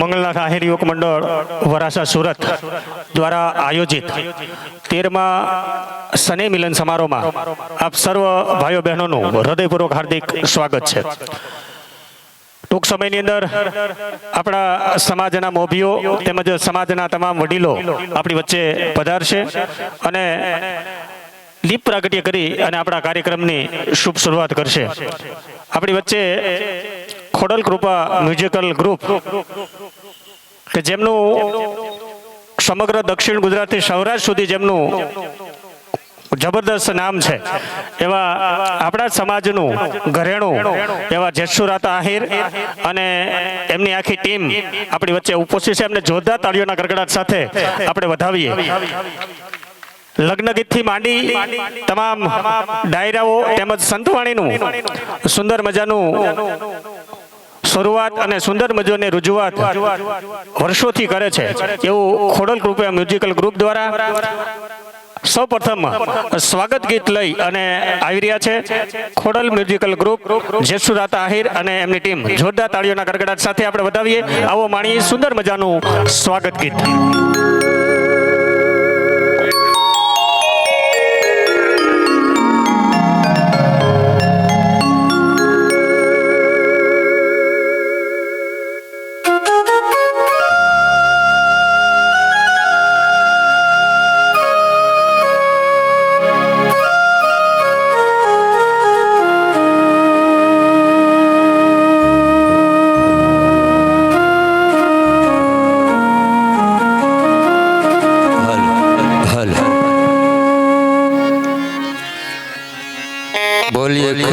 મંગલનાથ આહિર યુવક મંડળ વરાસા સુરત દ્વારા આયોજિત તેરમા સને મિલન સમારોહમાં આપ સર્વ ભાઈઓ બહેનોનું હૃદયપૂર્વક હાર્દિક સ્વાગત છે. ટૂંક સમયની અંદર આપણા સમાજના મોભીઓ તેમજ સમાજના તમામ વડીલો આપણી વચ્ચે પધારશે અને દીપ પ્રાગટ્ય કરી અને આપણા કાર્યક્રમની શુભ શરૂઆત કરશે. આપણી વચ્ચે ખોડલ કૃપા મ્યુઝિકલ ગ્રુપ કે જેમનું સમગ્ર દક્ષિણ ગુજરાતથી સૌરાષ્ટ્ર સુધી જેમનું જબરદસ્ત નામ છે. એવા આપણા સમાજનું ઘરેણું, એવા જેસુરાતા આહિર અને એમની આખી ટીમ આપણી વચ્ચે ઉપસ્થિત છે. એમને જોરદાર તાળીઓના ગરગડાટ સાથે આપણે વધાવીએ. લગ્ન ગીતથી માંડી તમામ ડાયરાઓ તેમજ સંતવાણીનું સુંદર મજાનું શરૂઆત અને સુંદર મજાની રજૂઆત વર્ષોથી કરે છે. એવું ખોડલ કૃપયા મ્યુઝિકલ ગ્રુપ દ્વારા સૌ પ્રથમ સ્વાગત ગીત લઈ અને આવી રહ્યા છે. ખોડલ મ્યુઝિકલ ગ્રુપ જેસુરાતા આહિર અને એમની ટીમ. જોરદાર તાળીઓના ગડગડાટ સાથે આપણે વધાવીએ. આવો માણીએ સુંદર મજાનું સ્વાગત ગીત.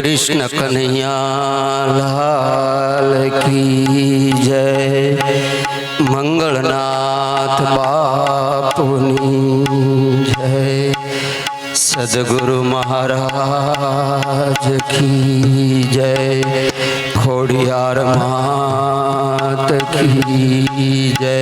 કૃષ્ણ કનૈયા લાલ કી જય મંગળનાથ બાપુની જય સદગુરુ મહારાજ કી જય ખોડિયાર માત કી જય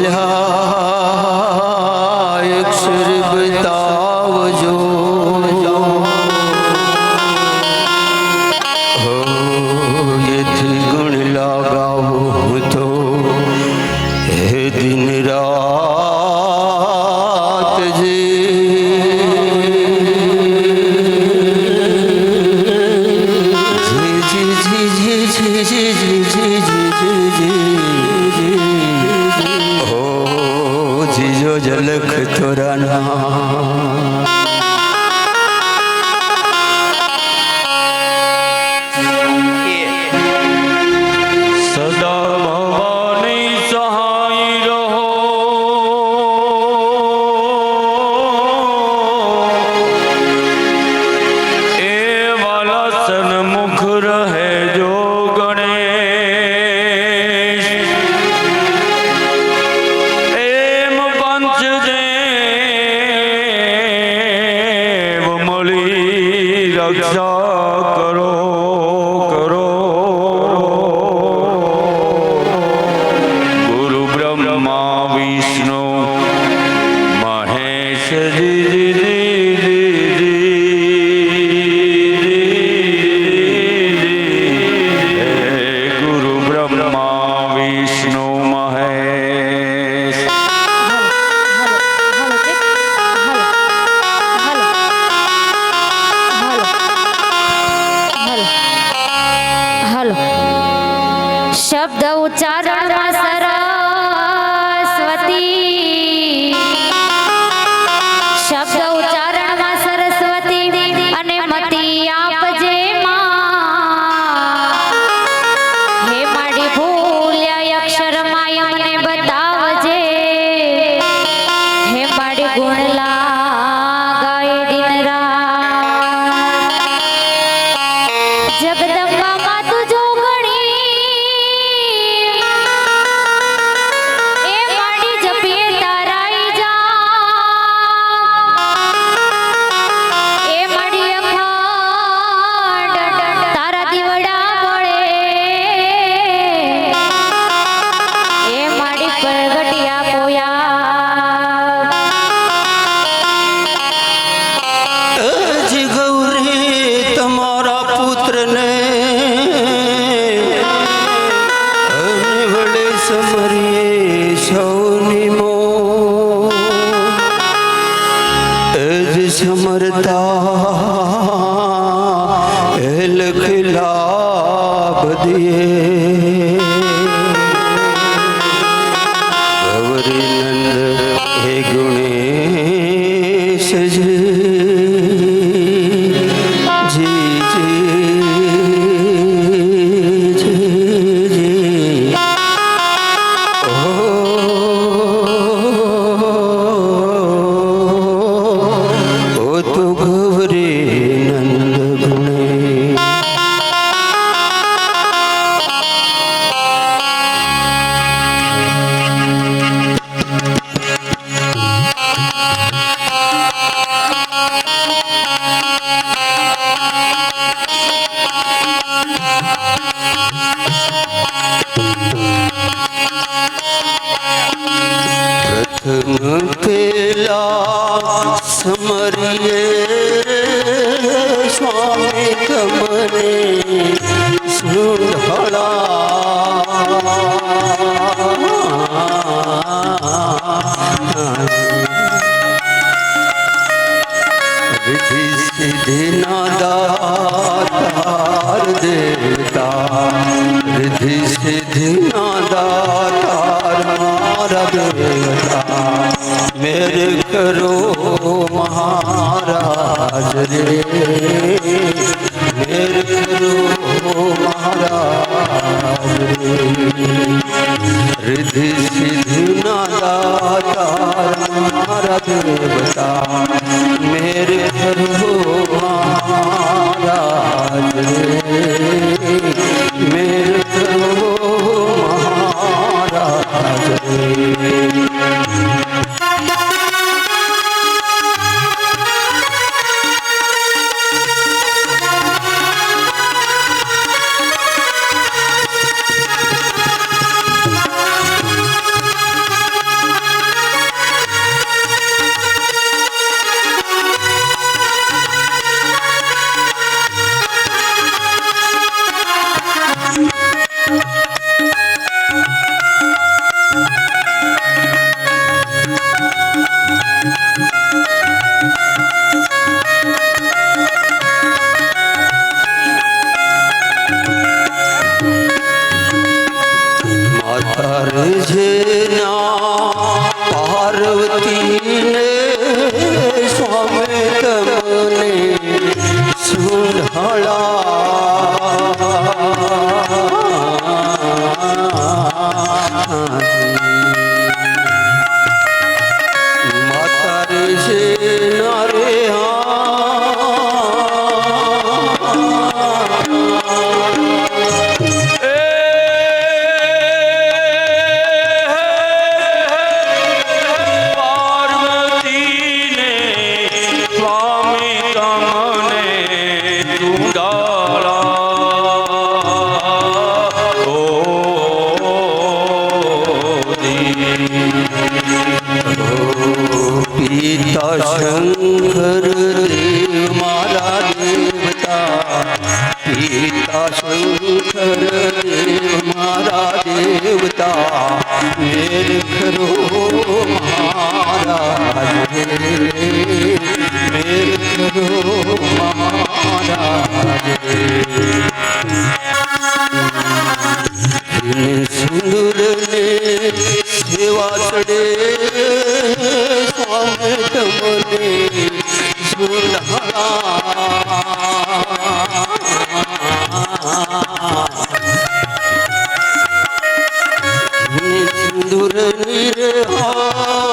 જે ભૂલ્યા અક્ષર બતાવજો હો એથી ગુણ લગાવું તો હે દિન રાત જે જી જી જી જી જી જી જી જી જી જી ঝলক তোরা না Tía. સમરતા એલખ લાભ દિયે সেদিন સિંદૂર સેવા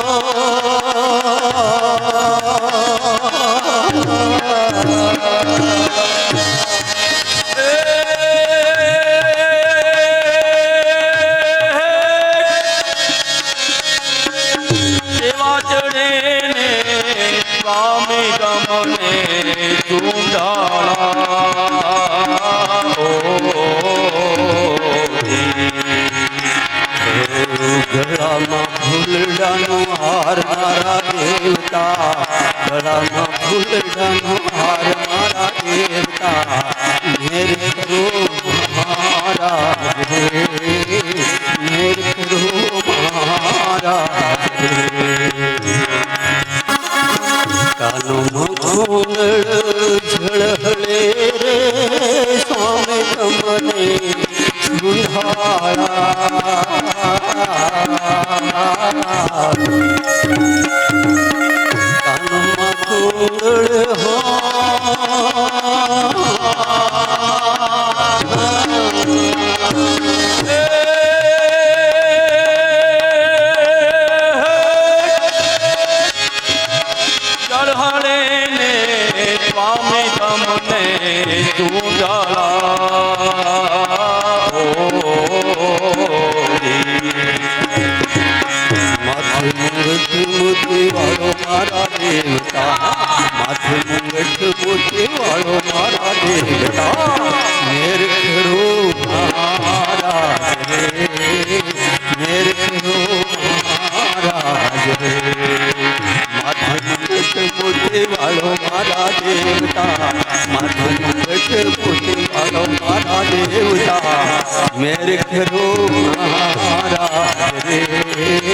વાળો મારા દેવતા માથે મુંગટ મોતી વાળો મારા દેવતા મેર કરો મહારાજ રે વાળો મારા દેવતા મેર કરો મહારાજ રે